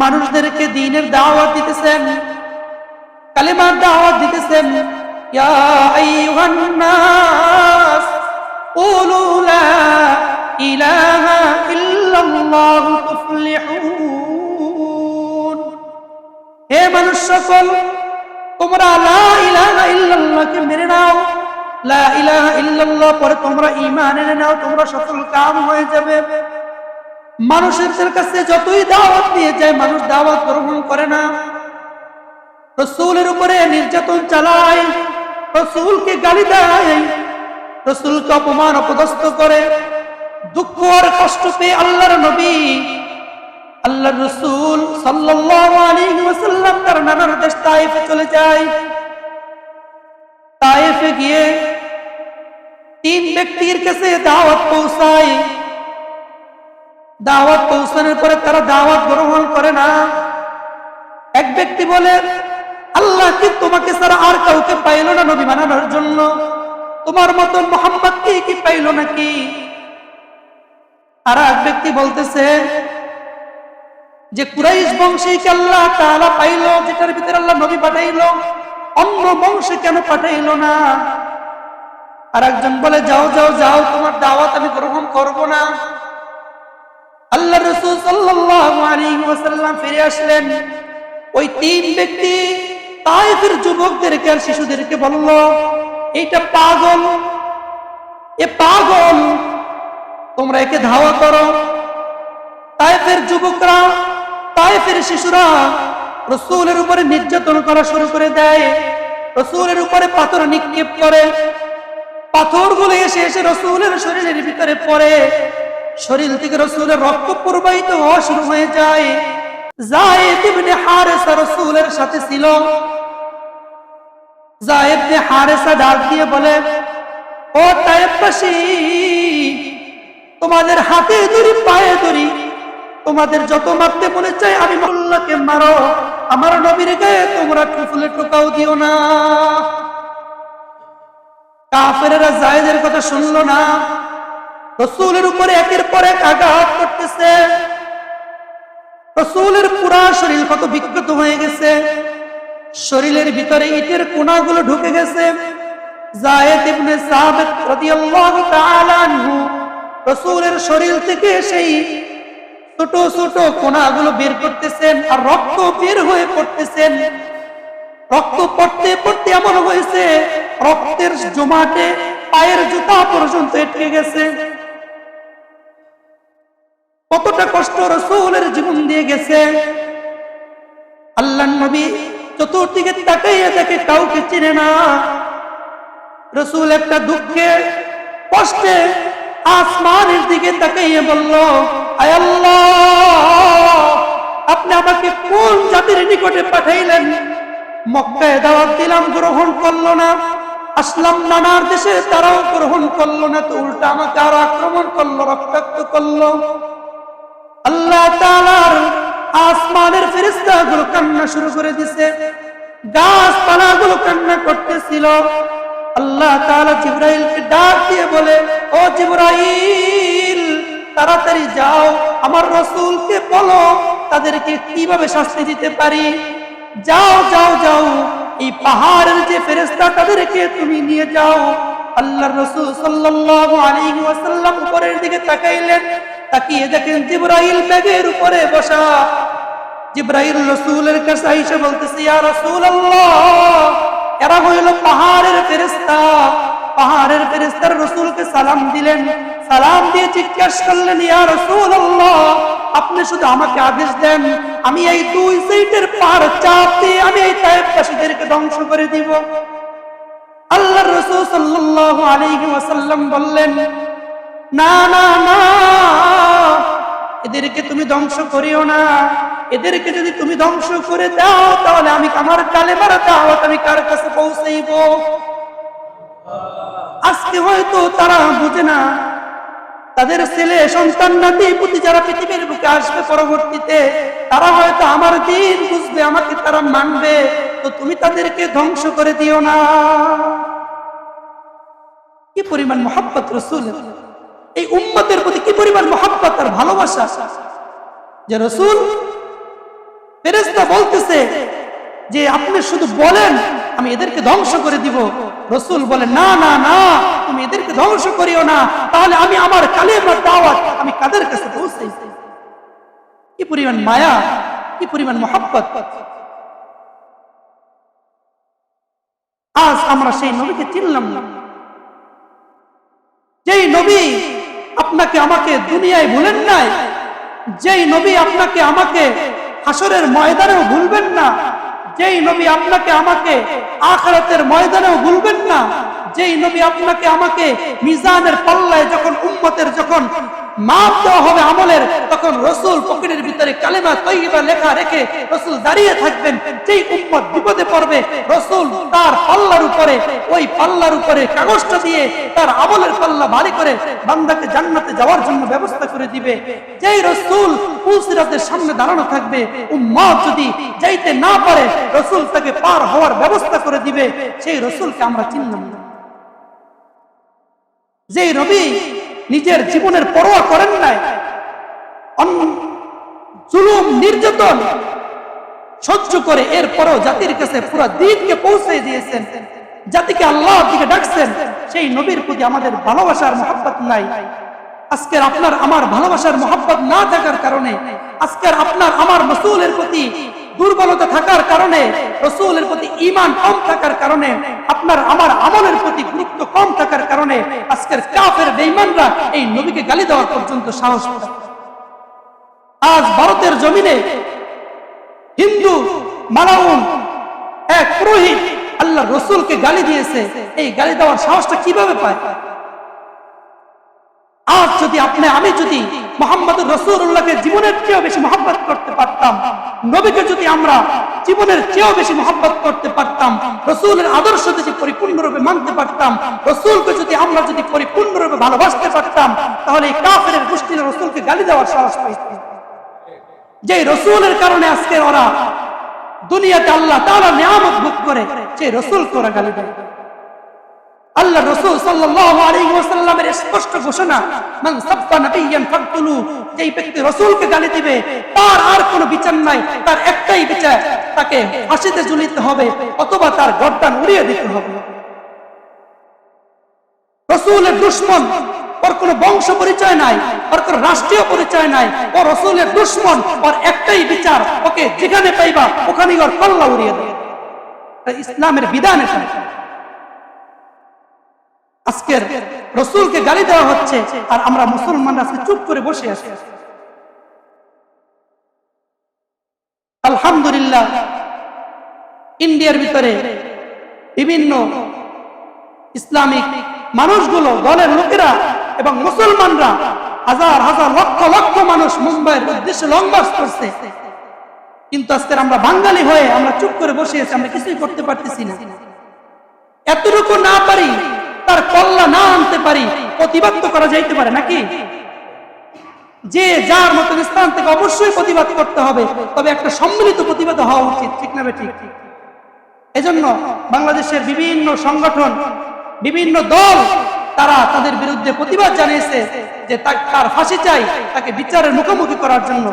মানুষদেরকে দ্বীনের দাওয়াত দিতেছেন, কালেমার দাওয়াত দিতেছেন। হে মানুষ সকল, তোমরা লা ইলাহা ইল্লাল্লাহকে মেনে নাও। লা ইল্লাল্লাহ, পরে তোমরা ঈমান এনে নাও, তোমরা সফল কাম হয়ে যাবে। মানুষের কাছে যতই দাওয়াত দিয়ে যায়, মানুষ দাওয়াত গ্রহণ করে না। রসুলের উপরে নির্যাতন চালায়, রসুলকে গালি দেয়, রসুলকে অপমান, অপদস্থ করে। দুঃখ আর কষ্ট পেয়ে আল্লাহর নবী, আল্লাহর রসুল ওয়াসাল্লাম তার নানার দেশ তায়েফে চলে যায়। তিন ব্যক্তির কাছে দাওয়াত পৌঁছায়। দাওয়াত পৌঁছানোর পরে তারা দাওয়াত গ্রহণ করে না। এক ব্যক্তি বলে, আল্লাহ কি তোমাকে ছাড়া আর কাউকে পাইল না নবী বানানোর জন্য? তোমার মতন মোহাম্মদ কি কি পাইল নাকি? আর এক ব্যক্তি বলতেছে, যে কুরাইশ বংশে কি আল্লাহ তাআলা পাইল, যেটার ভিতরে আল্লাহ নবী পাঠাইল? অন্য বংশে কেন পাঠাইল না? আর একজন বলে, যাও যাও যাও, তোমার দাওয়াত আমি গ্রহণ করব না। আল্লাহ রসুল আলাইহি ফিরে আসলেন। ওই তিন ব্যক্তি তাইফের যুবকদেরকে আর শিশুদেরকে বলল, এইটা পাগল। এ পাগল। তোমরা একে ধাওয়া করো। তাইফের যুবকরা তাইফের শিশুরা রসুলের উপরে নির্যাতন করা শুরু করে দেয়। রসুলের উপরে পাথর নিক্ষেপ করে। পাথরগুলো এসে এসে রসুলের শরীরের ভিতরে পড়ে। শরীর থেকে রসুলের রক্ত প্রবাহিত হওয়া শুরু হয়ে যায়। তোমাদের হাতে ধরি, পায়ে ধরি। তোমাদের যত মারতে মনে চাই আমি মোল্লাকে মারো। আমার নবীর গায়ে তোমরা টুফুলে টোকাও দিও না। কাফেরেরা জায়েদের কথা শুনলো না। রসুলের উপরে একের পর এক আঘাত করতেছে। রসুলের পুরা শরীর কত হয়ে গেছে। শরীরের ভিতরে ইটের কোনাগুলো ঢুকে গেছে। জায়েদ ইবনে রাদিয়াল্লাহু তাআলা আনহু শরীর থেকে সেই ছোট ছোট কোনাগুলো বের করতেছেন আর রক্ত বের হয়ে পড়তেছেন। রক্ত পড়তে পড়তে এমন হয়েছে রক্তের জমাটে পায়ের জুতা পর্যন্ত এটকে গেছে। কতটা কষ্ট রসুলের জীবন দিয়ে গেছে। আল্লাহ নবী চতুর্দিকে তাকাইয়া দেখে কাউকে চিনে না। রসুল একটা দুঃখে কষ্টে আসমানের দিকে তাকাইয়া বলল, আয় আল্লাহ, আপনি আমাকে কোন জাতির নিকটে পাঠাইলেন? মক্কায় দাওয়াত দিলাম, গ্রহণ করল না। আসলাম নানার দেশে, তারাও গ্রহণ করল না, তো উল্টা আমাকে আরও আক্রমণ করল, রক্তাক্ত করল। আল্লাহ তাআলার আসমানের ফেরেশতা গুলো কান্না শুরু করে দিছে। গাছপালা গুলো কান্না করতেছিল। আল্লাহ তাআলা জিব্রাইলকে ডাক দিয়ে বলে, ও জিব্রাইল, তাড়াতাড়ি যাও, আমার রসুলকে বলো, তাদেরকে কীভাবে শাস্তি দিতে পারি? যাও যাও যাও এই পাহাড়ের যে ফেরেস্তা তাদেরকে তুমি নিয়ে যাও। আল্লাহ রসুল সাল্লাল্লাহু আলাইহি ওয়াসাল্লাম উপরের দিকে তাকাইলেন। তাকিয়ে দেখেন জিব্রাইল ব্যাগের উপরে বসা। জিব্রাইল রসুলের কাছে আইসা বলতেছে, ইয়া রাসূলুল্লাহ, এরা হইল পাহাড়ের ফেরেশতা। পাহাড়ের ফেরেশতার রসুলকে সালাম দিলেন। সালাম দিয়ে জিজ্ঞাসা করলেন, ইয়া রাসূলুল্লাহ আপনি শুধু আমাকে আদেশ দেন, আমি এই দুই সাইডের পার চাপ দিয়ে আমি এই তায়েববাসীদেরকে ধ্বংস করে দিব। আল্লাহ রসুল সাল্লাল্লাহু আলাইহি ওয়াসাল্লাম বললেন, না না না, এদেরকে তুমি ধ্বংস করিও না। এদেরকে যদি তুমি ধ্বংস করে দাও, তাহলে আমি আমার কালে মারা দাওয়াত আমি কার কাছে পৌঁছাইব? আজকে হয়তো তারা বুঝে না তাদের ছেলে, সন্তান, নাতি, পুতি যারা পৃথিবীর বুকে আসবে পরবর্তীতে, তারা হয়তো আমার দিন বুঝবে, আমাকে তারা মানবে। তো তুমি তাদেরকে ধ্বংস করে দিও না। কি পরিমাণ মোহাব্বত রসুল? এই উম্মতের প্রতি কি পরিমাণ মোহাব্বত আর ভালোবাসা? যে রসুল বলতেছে যে, আপনি শুধু বলেন আমি এদেরকে ধ্বংস করে দিব। রসুল বলে না না না, তুমি এদেরকে ধ্বংস করিও না। তাহলে আমি আমার কালেমার দাওয়াত আমি কাদের কাছে পৌঁছাই? কি পরিমাণ মায়া, কি পরিমাণ মোহাব্বত। আজ আমরা সেই নবীকে চিনলাম না। যেই নবী আপনাকে আমাকে দুনিয়ায় ভুলেন নাই, যেই নবী আপনাকে আমাকে হাসরের ময়দানেও ভুলবেন না যেই নবী আপনাকে আমাকে আখরাতের ময়দানেও ভুলবেন না যেই নবী আপনাকে, আমাকে মিজানের পাল্লায় যখন, উম্মতের যখন মাপ দেওয়া হবে আমলের, তখন রসুল পকেটের ভিতরে কালেমা তৈবা লেখা রেখে রসুল দাঁড়িয়ে থাকবেন। যেই উম্মত বিপদে পড়বে, রসুল তার পাল্লার উপরে, ওই পাল্লার উপরে কাগজটা দিয়ে তার আমলের পাল্লা ভারী করে বান্দাকে জান্নাতে যাওয়ার জন্য ব্যবস্থা করে দিবে। যেই রসুল পুলসিরাতের সামনে দাঁড়ানো থাকবে, উম্মত যদি যাইতে না পারে, রসুল তাকে পার হওয়ার ব্যবস্থা করে দিবে। সেই রসুলকে আমরা চিনলাম না। যেই রবি নিজের জীবনের পরোয়া করেন নাই জুলুম, নির্যাতন সহ্য করে এরপরও জাতির কাছে পুরো দিনকে পৌঁছে দিয়েছেন। জাতিকে আল্লাহ দিকে ডাকছেন, সেই নবীর প্রতি আমাদের ভালোবাসার মহাব্বত নাই। আজকের আপনার, আমার ভালোবাসার মহাব্বত না থাকার কারণে আজকের আপনার, আমার মসুলের প্রতি দুর্বলতা থাকার কারণে, রসুলের প্রতি ইমান কম থাকার কারণে, আপনার আমার আমলের প্রতি গুরুত্ব কম থাকার কারণে, আজকের কাফের বেঈমানরা এই নবীকে গালি দেওয়ার পর্যন্ত সাহস আজ ভারতের জমিনে হিন্দু, মালাউন, এক পুরোহিত আল্লাহ রসুলকে গালি দিয়েছে। এই গালি দেওয়ার সাহসটা কীভাবে পায়? আজ যদি আপনি, আমি যদি মোহাম্মদ রসুল্লাহকে জীবনের চেয়েও বেশি মহাব্বত করতে পারতাম, নবীকে যদি আমরা জীবনের চেয়েও বেশি মহাব্বত করতে পারতাম, রসুলের আদর্শ যদি পরিপূর্ণরূপে মানতে পারতাম, রসুলকে যদি আমরা যদি পরিপূর্ণরূপে ভালোবাসতে পারতাম, তাহলে এই কাফের গোষ্ঠীর রসুলকে গালি দেওয়ার সাহস পাইতাম। যে রসুলের কারণে আজকে ওরা দুনিয়াতে আল্লাহ তারা নিয়ামত ভোগ করে, সেই রসুলকে ওরা গালি দেয়। আল্লাহ সাল্লাল্লাহু আলাইহি ওয়াসাল্লামের স্পষ্ট ঘোষণা, মান সাব্বা ফাকতুলু যেই ব্যক্তি গালি দিবে, তার আর কোনো বিচার নাই, তার একটাই বিচার, তাকে ফাঁসিতে ঝুলিতে হবে অথবা তার গর্দান উড়িয়ে দিতে হবে। ওর কোনো বংশ পরিচয় নাই, ওর কোনো রাষ্ট্রীয় পরিচয় নাই, ও রসুলের দুশ্মন, ওর একটাই বিচার, ওকে যেখানে পাইবা, ওখানেই ওর কল্লা উড়িয়ে দেবে। ইসলামের বিধান এটা আজকের রসুলকে গালি দেওয়া হচ্ছে আর আমরা মুসলমানরা আজকে চুপ করে বসে আছি। আলহামদুলিল্লাহ, ইন্ডিয়ার ভিতরে বিভিন্ন ইসলামিক মানুষগুলো, দলের লোকেরা এবং মুসলমানরা হাজার হাজার লক্ষ লক্ষ মানুষ মুম্বাইয়ের উদ্দেশ্যে লং মার্চ করছে। কিন্তু আজকের আমরা বাঙালি হয়ে আমরা চুপ করে বসে আছি, আমরা কিছুই করতে পারতেছি না। এতটুকু না পারি তার কল্লা না আনতে পারি, প্রতিবাদ তো করা যাইতে পারে নাকি? যে যার মতো স্থান থেকে অবশ্যই প্রতিবাদ করতে হবে, তবে একটা সম্মিলিত প্রতিবাদ হওয়া উচিত, ঠিক না ঠিক? এজন্য বাংলাদেশের বিভিন্ন সংগঠন, বিভিন্ন দল, তারা তাদের বিরুদ্ধে প্রতিবাদ জানিয়েছে যে তার ফাঁসি চাই তাকে বিচারের মুখোমুখি করার জন্য।